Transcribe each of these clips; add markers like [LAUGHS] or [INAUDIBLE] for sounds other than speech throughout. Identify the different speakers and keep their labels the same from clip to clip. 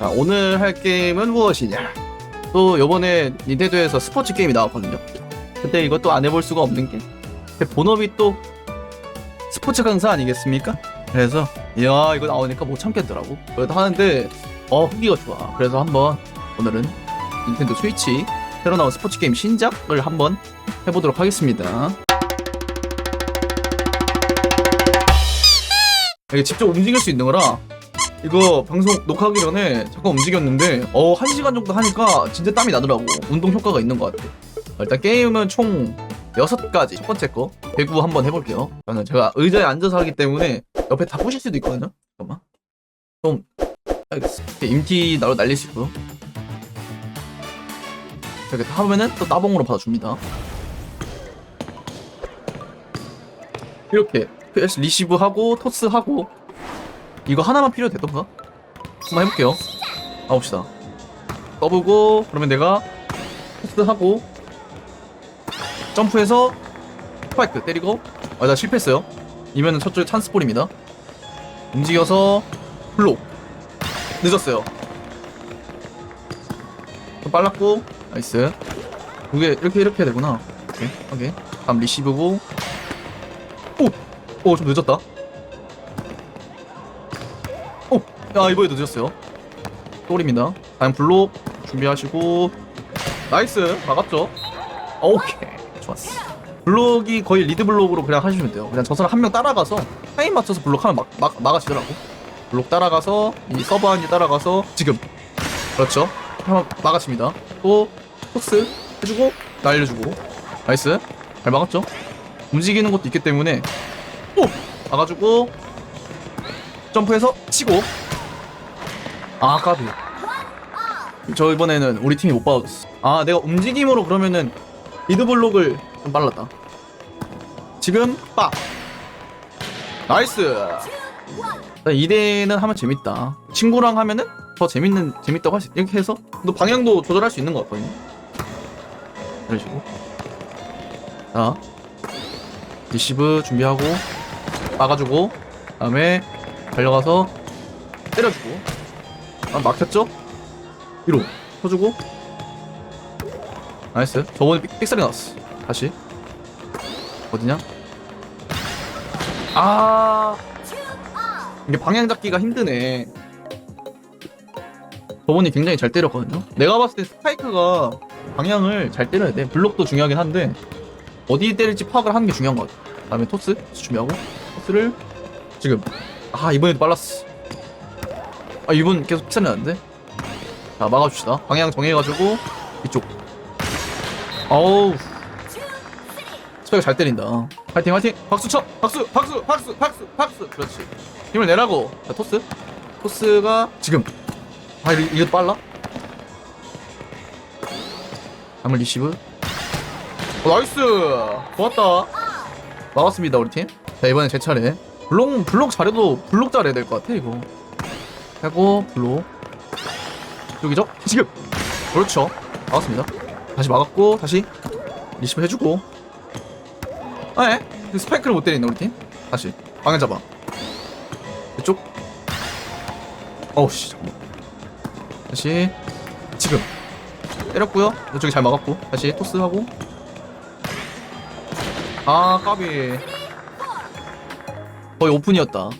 Speaker 1: 자, 오늘 할 게임은 무엇이냐? 또 요번에 닌텐도에서 스포츠 게임이 나왔거든요. 근데 이것도 안 해볼 수가 없는 게 본업이 또 스포츠 강사 아니겠습니까? 그래서 야 이거 나오니까 못 참겠더라고. 그래도 하는데 어 후기가 좋아. 그래서 한번 오늘은 닌텐도 스위치 새로 나온 스포츠 게임 신작을 한번 해보도록 하겠습니다. 이게 직접 움직일 수 있는 거라 이거 방송 녹화하기 전에 잠깐 움직였는데 어 1시간 정도 하니까 진짜 땀이 나더라고. 운동 효과가 있는 것 같아. 일단 게임은 총 6가지. 첫 번째 거 배구 한번 해볼게요. 저는 제가 의자에 앉아서 하기 때문에 옆에 다 부실 수도 있거든요? 잠깐만. 좀 임티 나로 날릴 수 있고요 이렇게 하면은 또 따봉으로 받아줍니다. 이렇게 PS 리시브하고 토스하고 이거 하나만 필요되던가? 한번 해볼게요. 가봅시다. 떠보고 그러면 내가 토스하고 점프해서 스파이크 때리고. 아 나 실패했어요. 이면은 저쪽에 찬스볼입니다. 움직여서 블록. 늦었어요. 좀 빨랐고. 나이스. 이게 이렇게 이렇게 해야 되구나. 오케이 오케이. 다음 리시브고. 오! 오좀 늦었다 야 이번에도 늦었어요. 똘입니다. 다음 블록 준비하시고. 나이스. 막았죠? 오케이. 좋았어. 블록이 거의 리드 블록으로 그냥 하시면 돼요. 그냥 저 사람 한 명 따라가서 타임 맞춰서 블록하면 막, 막, 막아지더라고. 블록 따라가서 이 서버 안이 따라가서 지금. 그렇죠? 한번 막아칩니다. 또 토스 해주고 날려주고. 나이스. 잘 막았죠? 움직이는 것도 있기 때문에. 오! 막아주고. 점프해서 치고 아 까비. 저 이번에는 우리 팀이 못 받았어. 아 내가 움직임으로 그러면은 리드블록을 좀 빨랐다. 지금 빡 나이스. 2대는 하면 재밌다. 친구랑 하면은 더 재밌는 재밌다고 할 수 이렇게 해서 또 방향도 조절할 수 있는 것 같거든요 이런 식으로. 자 리시브 준비하고 막아주고 다음에 달려가서 때려주고 아 막혔죠? 위로. 쳐주고. 나이스. 저번에 삑, 삑살이 나왔어. 다시. 어디냐? 아! 이게 방향 잡기가 힘드네. 저번이 굉장히 잘 때렸거든요. 내가 봤을 때 스파이크가 방향을 잘 때려야 돼. 블록도 중요하긴 한데 어디 때릴지 파악을 하는 게 중요한 것 같아. 다음에 토스? 토스 준비하고. 토스를 지금. 아 이번에도 빨랐어 아 이번 계속 픽살이 나는데? 자 막아줍시다. 방향 정해가지고 이쪽. 어우. 스파이크 잘 때린다. 화이팅 화이팅. 박수 쳐. 박수 박수 박수 박수 박수. 그렇지. 힘을 내라고. 자 토스. 토스가 지금. 아 이- 이거 빨라? 다음은 리시브. 어, 나이스. 좋았다. 막았습니다 우리 팀자 이번엔 제 차례. 블록 블록 잘해도 블록 잘해야 될 것 같아 이거 하고 블록 여기죠? 지금! 그렇죠. 막았습니다. 다시 막았고 다시 리시브 해주고. 아예. 스파이크를 못 때리네 우리 팀. 다시. 방향 잡아. 이쪽. 어우씨 잠깐만. 다시. 지금. 때렸고요. 이쪽이 잘 막았고. 다시 토스하고. 아 까비. 거의 오픈이었다.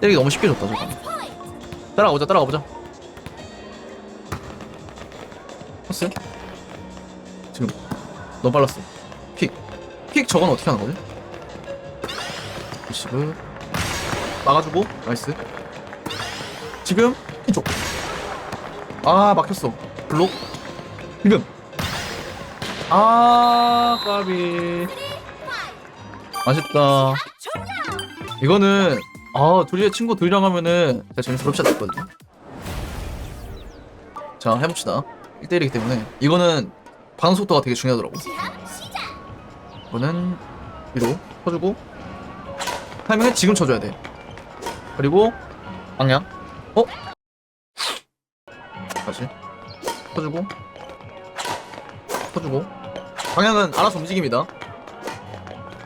Speaker 1: 때리기 너무 쉽게 줬다 저거 따라가보자 따라가보자. 토스? 지금 너무 빨랐어. 픽픽 저건 어떻게 하는 거지? 리시브. 막아주고 나이스. 지금? 이쪽. 아 막혔어. 블록. 지금. 아 까비. 아쉽다. 이거는 아 둘이 친구 둘이랑 하면은 진짜 재밌어. 럽샷 났거든요 자 해봅시다. 1대1이기 때문에. 이거는 반응 속도가 되게 중요하더라고. 이거는 위로 쳐주고 타이밍은 지금 쳐줘야 돼. 그리고 방향. 어? 다시. 쳐주고 쳐주고. 방향은 알아서 움직입니다.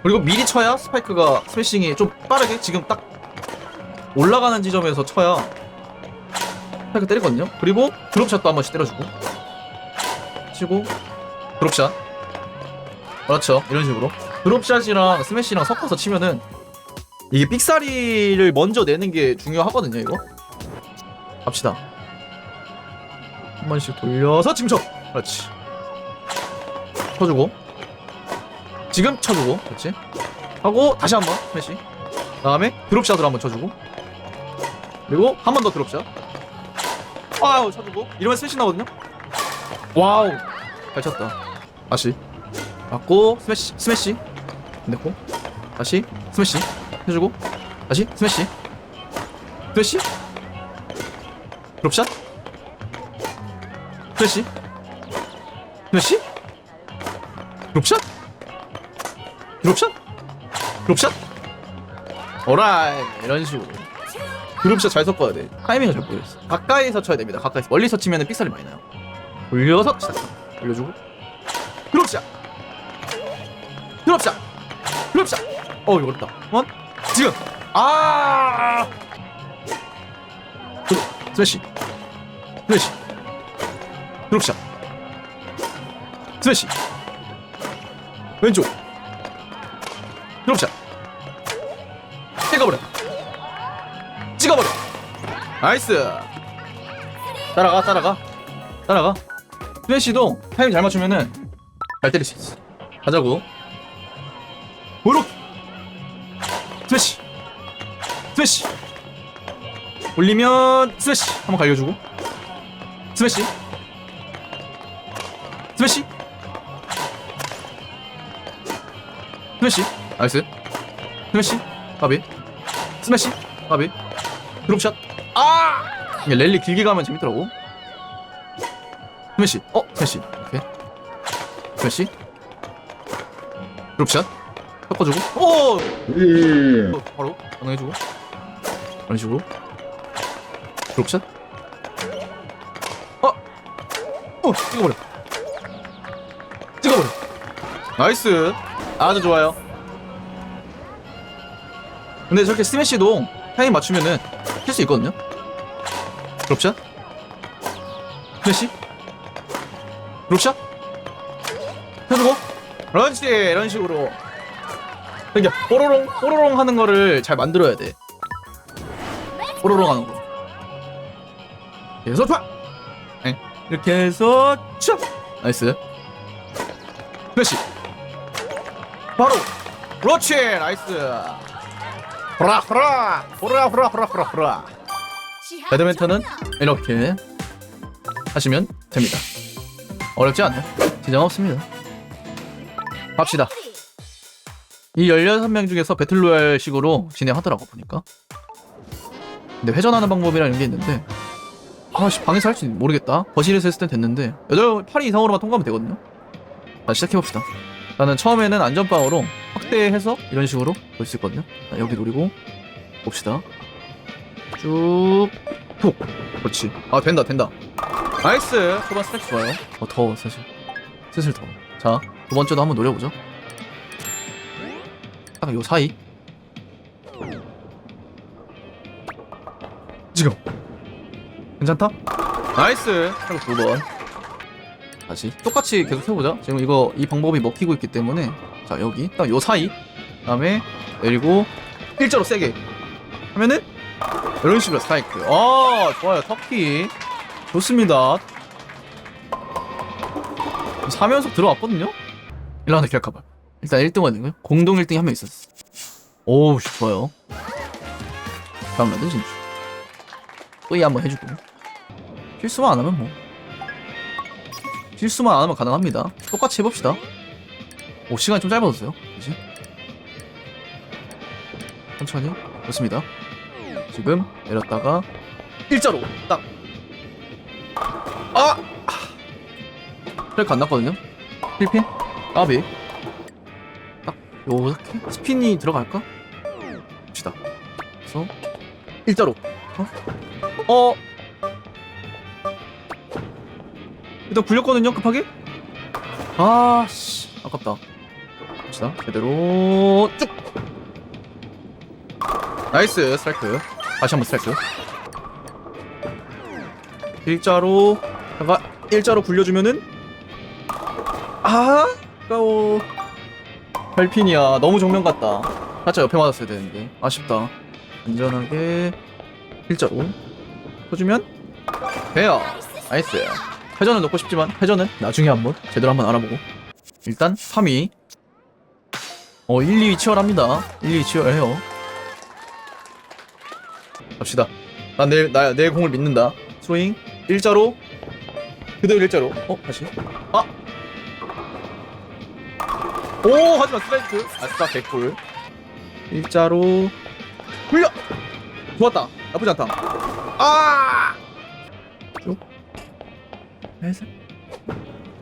Speaker 1: 그리고 미리 쳐야 스파이크가 스매싱이 좀 빠르게 지금 딱 올라가는 지점에서 쳐야 스파이크 때리거든요. 그리고 드롭샷도 한 번씩 때려주고. 치고 드롭샷. 그렇죠. 이런 식으로. 드롭샷이랑 스매시랑 섞어서 치면은 이게 삑사리를 먼저 내는 게 중요하거든요 이거. 갑시다. 한 번씩 돌려서 지금 쳐 그렇지. 쳐주고. 지금 쳐주고. 그렇지. 하고 다시 한번 스매시. 다음에 드롭샷으로 한번 쳐주고 그리고 한 번 더 드롭샷. 와우 쳐주고. 이러면 스매시 나거든요? 와우. 잘 쳤다. 다시. 맞고 스매시 스매시. 됐고. 다시 스매시. 해주고. 다시 스매시. 스매시. 드롭샷. 스매시. 스매시. 드롭샷. 드롭샷. 드롭샷. 오라이 이런 식으로 드롭샷 잘 섞어야 돼. 타이밍을 잘 모르겠어. 가까이서 쳐야 됩니다. 가까이서. 멀리서 치면 삑살이 많이 나요. 돌려서 시작. 돌려주고. 드롭샷 드롭샷 드롭샷 어 이거 어렵다. 원 지금. 아! 드롭 스매시. 스매시. 드롭샷 스매시. 왼쪽 나이스. 따라가 따라가. 따라가. 스매시도 타이밍 잘 맞추면은 잘 때릴 수 있어. 가자고. 오록 스매시. 스매시. 올리면 스매시. 한번 갈려주고. 스매시. 스매시. 스매시. 나이스. 스매시. 까비. 스매시. 까비. 드롭샷 아! 이게 랠리 길게 가면 재밌더라고. 스매시 어 스매시 오케이. 스매시 드롭샷. 섞어주고. 오! 어, 바로 반응해주고. 그런 식으로. 드롭샷. 어! 어! 찍어버려. 찍어버려. 나이스. 아주 좋아요. 근데 저렇게 스매시도 타이밍 맞추면은 킬수 있거든요? 드롭샷 스매시 드롭샷 해주고? 그렇지 이런 식으로. 그러니까 뽀로롱 뽀로롱 하는 거를 잘 만들어야 돼. 뽀로롱 하는 거. 계속 파 네. 이렇게 해서 촥! 나이스. 스매시 바로! 그렇지 나이스 호라 호라 호라 호라 호라 호라 호라. 배드민턴은 이렇게 하시면 됩니다. 어렵지 않아요. 지장 없습니다. 갑시다. 이 16명 중에서 배틀로얄 식으로 진행하더라고 보니까. 근데 회전하는 방법이라는 게 있는데 아씨 방에서 할수 모르겠다. 거실에서 했을 땐 됐는데 8, 8위 이상으로만 통과하면 되거든요. 자 시작해봅시다. 나는 처음에는 안전빵으로 확대해서 이런 식으로 볼 수 있거든요. 자, 여기 노리고 봅시다. 쭉 톡. 그렇지. 아 된다 된다. 나이스. 초반 스택 좋아요. 어 더워 사실. 슬슬 더워. 자 두 번째도 한번 노려보죠. 딱 요 사이. 지금. 괜찮다? 나이스. 하고 두 번. 다시. 똑같이 계속 해보자. 지금 이거 이 방법이 먹히고 있기 때문에 자 여기. 딱 요 사이. 다음에 내리고 일자로 세게. 하면은 이런 식으로 스트라이크. 아 좋아요. 터키. 좋습니다. 3연속 들어왔거든요? 1라운드 기억해봐 일단 1등은 공동 1등이 한 명 있었어 오우 씨, 좋아요. 다음 라운드 진주 또이 한번 해주고. 실수만 안 하면 뭐. 실수만 안 하면 가능합니다. 똑같이 해봅시다 오 시간이 좀 짧아졌어요 그지 천천히. 좋습니다. 지금 내렸다가 일자로 딱. 아! 트랙 안 났거든요? 필핀? 까비. 딱 요렇게 스핀이 들어갈까? 봅시다. 그래서 일자로. 어? 어? 일단 굴렸거든요 급하게? 아씨. 아깝다 봅시다 제대로 쭉. 나이스 스트라이크. 다시 한번 스트라이크. 일자로 잠깐 일자로 굴려주면은? 아 아까워 별핀이야. 너무 정면 같다. 살짝 옆에 맞았어야 되는데. 아쉽다. 안전하게 일자로 쳐주면? 돼요. 나이스. 회전을 넣고 싶지만 회전은 나중에 한번 제대로 한번 알아보고. 일단 3위 어 1, 2위 치열합니다. 1, 2위 치열해요. 갑시다. 난내 공을 믿는다. 스로잉 일자로. 그대로 일자로. 어 다시. 아! 오 하지마 스트라이크. 아싸 개꿀 일자로. 굴려! 좋았다. 나쁘지 않다. 아! 쭉. 해서.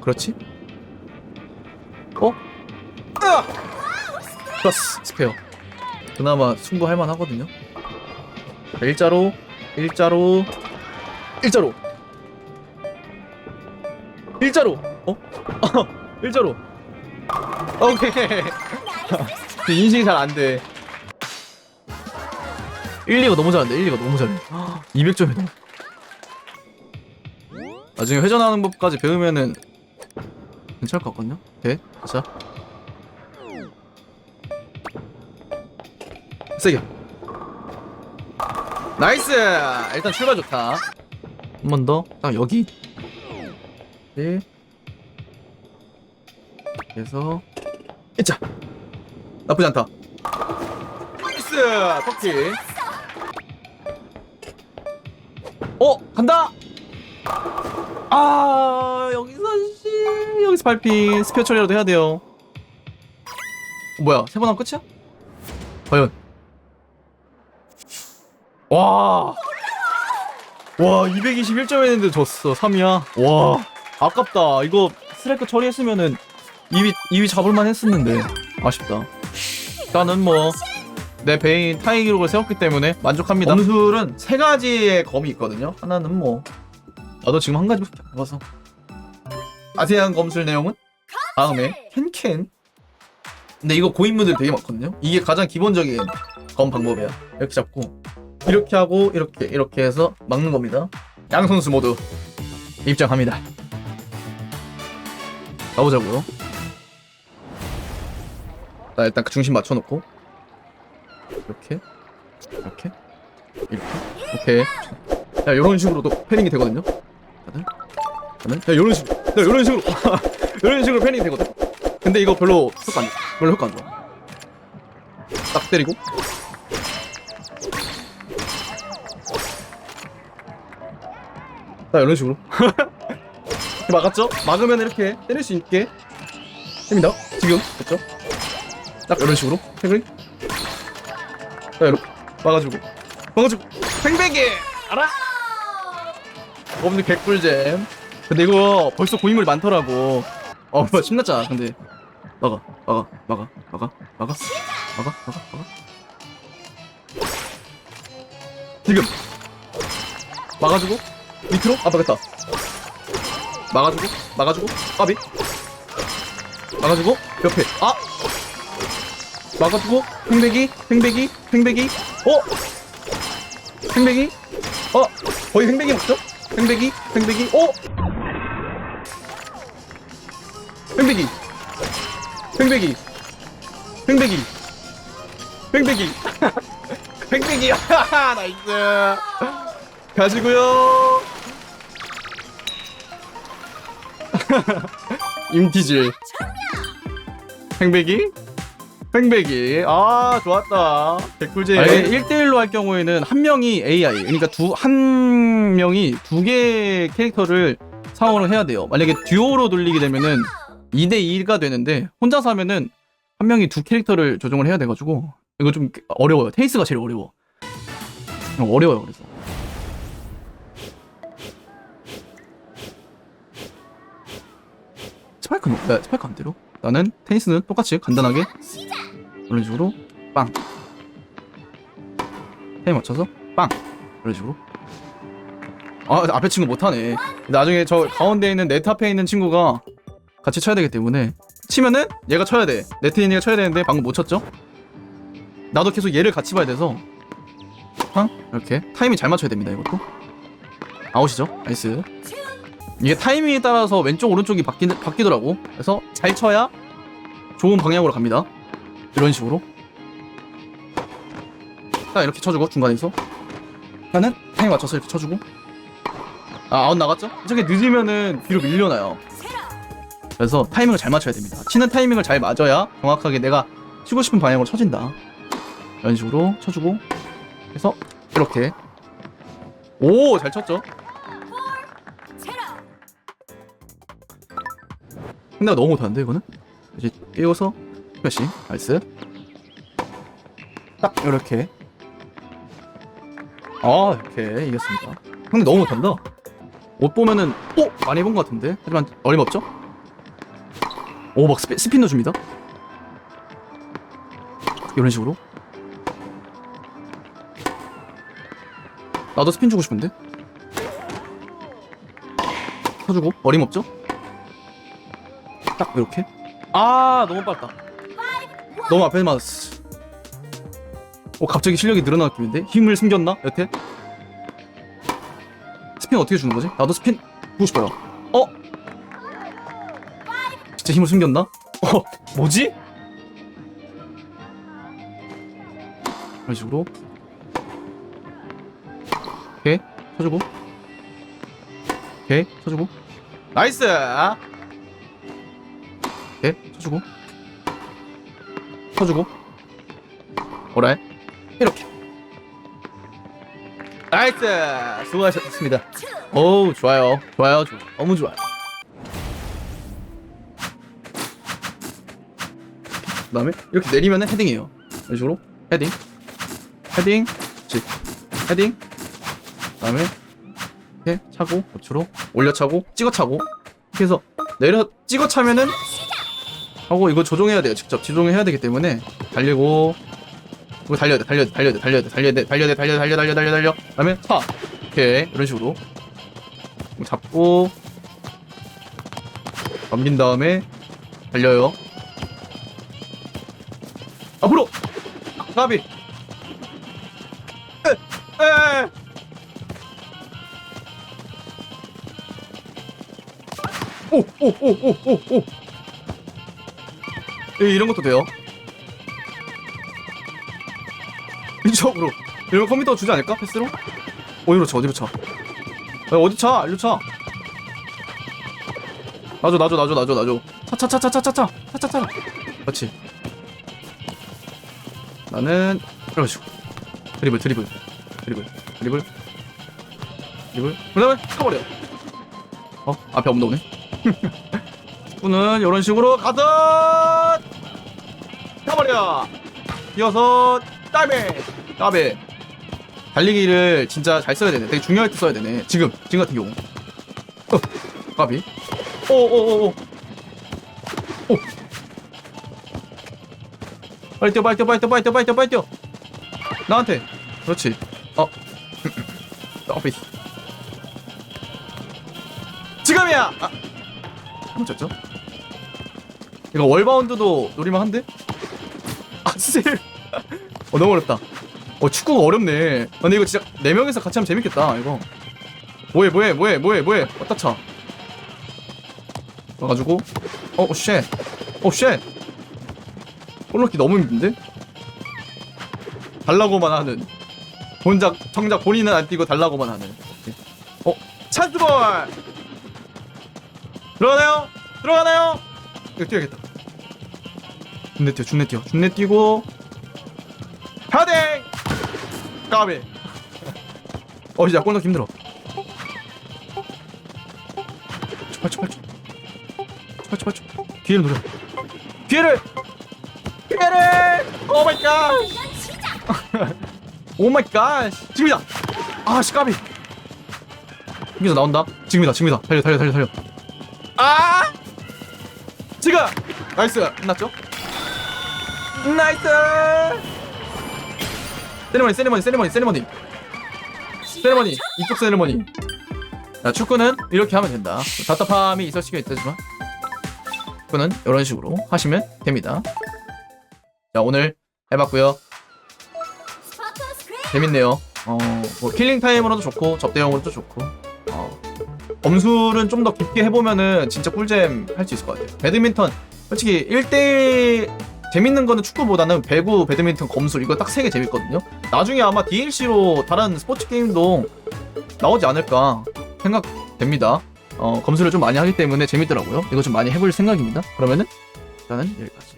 Speaker 1: 그렇지 플러스 스페어. 그나마 승부할 만 하거든요. 자, 일자로 일자로 일자로. 일자로. 어? [LAUGHS] 일자로. 오케이. [LAUGHS] 인식이 잘 안돼. 1, 2가 너무 잘한다. 1, 2가 너무 잘해. [GASPS] 200점이다. 나중에 회전하는 법까지 배우면은 괜찮을 것 같거든요? 돼? 가자 세게 나이스! 일단 출발 좋다. 한 번 더. 딱 여기? 네. 그래서. 있자. 나쁘지 않다. 나이스! 터키. 어 간다! 아 여기서 씨 여기서 발핀 스페어 처리라도 해야 돼요. 어, 뭐야 세 번 하면 끝이야? 과연 와. 와, 221점 했는데 졌어. 3위야. 와. 아깝다. 이거 스트라이크 처리했으면은 2위 2위 잡을만 했었는데. 아쉽다. 일단은 뭐내 배인 타이 기록을 세웠기 때문에 만족합니다. 검술은 세 가지의 검이 있거든요. 하나는 뭐 나도 지금 한 가지밖에 안 봐서. 자세한 검술 내용은 다음에 캔캔. 근데 이거 고인물들 되게 많거든요. 이게 가장 기본적인 검 방법이야. 이렇게 잡고 이렇게 하고 이렇게 이렇게 해서 막는 겁니다. 양 선수 모두 입장합니다. 가보자고요. 나 일단 그 중심 맞춰놓고 이렇게 이렇게 이렇게 오케이. 야 이런 식으로도 패닝이 되거든요. 다들 다들 야 이런 식, 야 이런 식으로 [LAUGHS] 이런 식으로 패닝이 되거든. 근데 이거 별로 효과 안 별로 효과 안 좋아. 딱 때리고 자 이런 식으로. [LAUGHS] 막았죠? 막으면 이렇게 때릴 수 있게 됩니다. 지금. 됐죠? 딱 이런 식으로. 팽팽 자 이렇게. 막아주고. 막아주고. 팽팽이 알아? 없는 개꿀잼. 근데 이거 벌써 고인물이 많더라고. 어 뭐야 신났잖아 근데. 막아 막아 막아 막아 막아. 막아 막아 막아. 지금. 막아주고 밑으로? 아 막았다. 막아주고? 막아주고? 까비? 막아주고? 옆에. 아! 막아주고? 팽배기? 팽배기? 팽배기? 어? 팽배기? 어? 거의 팽배기 맞죠? 팽배기? 팽배기? 어? 팽배기. 팽배기. 팽배기. 팽배기. 팽배기 나이스. 가지고요. [LAUGHS] 임티질. 팽배기? 팽배기. 아, 좋았다. 개꿀잼. 아니, 1대1로 할 경우에는 한 명이 AI. 그러니까 두, 한 명이 두 개의 캐릭터를 사용을 해야 돼요. 만약에 듀오로 돌리게 되면은 2대2가 되는데, 혼자서 하면은 한 명이 두 캐릭터를 조정을 해야 돼가지고, 이거 좀 어려워요. 테이스가 제일 어려워. 어려워요, 그래서. 스파이크는 야, 스파이크 안 때려? 나는 테니스는 똑같이 간단하게 이런 식으로 빵. 타임 맞춰서 빵. 이런 식으로. 아 앞에 친구 못하네. 나중에 저 가운데 있는 네트 앞에 있는 친구가 같이 쳐야 되기 때문에 치면은 얘가 쳐야 돼. 네트 있는 애가 쳐야 되는데 방금 못 쳤죠? 나도 계속 얘를 같이 봐야 돼서. 빵 이렇게. 타이밍 잘 맞춰야 됩니다 이것도. 아웃이죠. 나이스 이게 타이밍에 따라서 왼쪽 오른쪽이 바뀌, 바뀌더라고. 그래서 잘 쳐야 좋은 방향으로 갑니다. 이런 식으로. 딱 이렇게 쳐주고 중간에서. 하는 타이밍 맞춰서 이렇게 쳐주고. 아 아웃 나갔죠? 저게 늦으면은 뒤로 밀려나요. 그래서 타이밍을 잘 맞춰야 됩니다. 치는 타이밍을 잘 맞아야 정확하게 내가 치고 싶은 방향으로 쳐진다. 이런 식으로 쳐주고. 해서 이렇게. 오 잘 쳤죠? 근데 너무 못하는데 이거는? 이제 띄워서 스매시 나이스. 딱 이렇게. 아 이렇게 이겼습니다. 근데 너무 못한다. 옷 보면은 오! 많이 본 것 같은데? 하지만 어림없죠? 오 막 스피, 스핀 넣어줍니다. 이런 식으로. 나도 스핀 주고 싶은데? 쳐주고? 어림없죠 딱 이렇게? 아 너무 빨랐다. 너무 앞에 맞았어 어 갑자기 실력이 늘어난 느낌인데? 힘을 숨겼나? 여태? 스핀 어떻게 주는 거지? 나도 스핀 주고 싶어요. 어? 진짜 힘을 숨겼나? [LAUGHS] 어 뭐지? 이런 식으로. 오케이 쳐주고. 오케이 쳐주고. 나이스 오케이 쳐주고? 쳐주고? 오라이? 이렇게. 나이스! 수고하셨습니다. 오 좋아요. 좋아요 좋아 너무 좋아요. 그 다음에 이렇게 내리면은 헤딩이에요. 이런 식으로 헤딩. 헤딩. 지 헤딩. 그 다음에 이렇게 차고 고추로 올려 차고 찍어 차고. 이렇게 해서 내려 찍어 차면은 하고 이거 조종해야 돼요. 직접 조종을 해야 되기 때문에 달리고 이거 달려야 돼 달려야 돼 달려야 돼 달려야 돼 달려야 돼 달려야 돼 달려 달려 달려 달려 달려. 그다음에 차. 오케이 이런 식으로 잡고 넘긴 다음에 달려요. 앞으로! 가비! 에, 에. 오, 오, 오, 오, 오, 오. 예, 이런 것도 돼요. 이쪽으로. 거 컴퓨터 주지 않을까? 패스로? 어디로 차, 어디로 차? 야, 어디 차? 알려 차. 놔줘, 놔줘, 놔줘, 놔줘, 놔줘. 차, 차, 차, 차, 차, 차, 차, 차, 차, 차. 그렇지. 나는 이런 식으로. 드리블, 드리블, 드리블, 드리블, 드리블. 그 다음에 차버려. 어, 앞에 없는 오네. 축구는 이런 식으로 가 서 타버려. 이어서 딸배 까베 달리기를 진짜 잘 써야 되네. 되게 중요할 때 써야 되네. 지금 지금 같은 경우. 어 까비. 오오오오. 오. 빨리 뛰어 빨리 뛰어 빨리 뛰어 빨리 뛰어 빨리 뛰어 빨리 뛰어. 나한테. 그렇지. 어. [LAUGHS] 서비스 지금이야! 아. 쳤죠? 이거 월바운드도 노리만 한데? 아 진짜 어 너무 어렵다. 어 축구가 어렵네. 아, 근데 이거 진짜 4명이서 같이 하면 재밌겠다 이거. 뭐해 뭐해 뭐해 뭐해 뭐해. 왔다 차 와가지고. 어 쉣 어 쉣. 홀로키 너무 힘든데? 달라고만 하는. 본작 정작 본인은 안 뛰고 달라고만 하는. 어 찬스볼! 들어가나요? 들어가나요? 이거 뛰어야겠다. 준내 뛰어, 준내 뛰어, 준내 뛰고 헤딩! 까비. 어 이제 골 넣기 힘들어. 빨리 빨리 빨리 빨리 기회를 노려. 기회를 기회를 오 마이 갓. [LAUGHS] 오 마이 갓. 지금이다. 아씨 까비. 여기서 나온다. 지금이다, 지금이다. 달려, 달려, 달려, 달려. 아! 지금! 나이스! 끝났죠? 나이스! 세레머니, 세레머니, 세레머니, 세레머니. 세레머니, 이쪽 세레머니. 자, 축구는 이렇게 하면 된다. 답답함이 있을 수가 있지만, 축구는 이런 식으로 하시면 됩니다. 자, 오늘 해봤고요 재밌네요. 어, 뭐 킬링 타임으로도 좋고, 접대용으로도 좋고, 어, 검술은 좀 더 깊게 해보면은 진짜 꿀잼 할 수 있을 것 같아요. 배드민턴 솔직히 1대1 재밌는 거는 축구보다는 배구, 배드민턴, 검술 이거 딱 세 개 재밌거든요. 나중에 아마 DLC로 다른 스포츠 게임도 나오지 않을까 생각됩니다. 어, 검술을 좀 많이 하기 때문에 재밌더라고요. 이거 좀 많이 해볼 생각입니다. 그러면은 일단은 여기까지.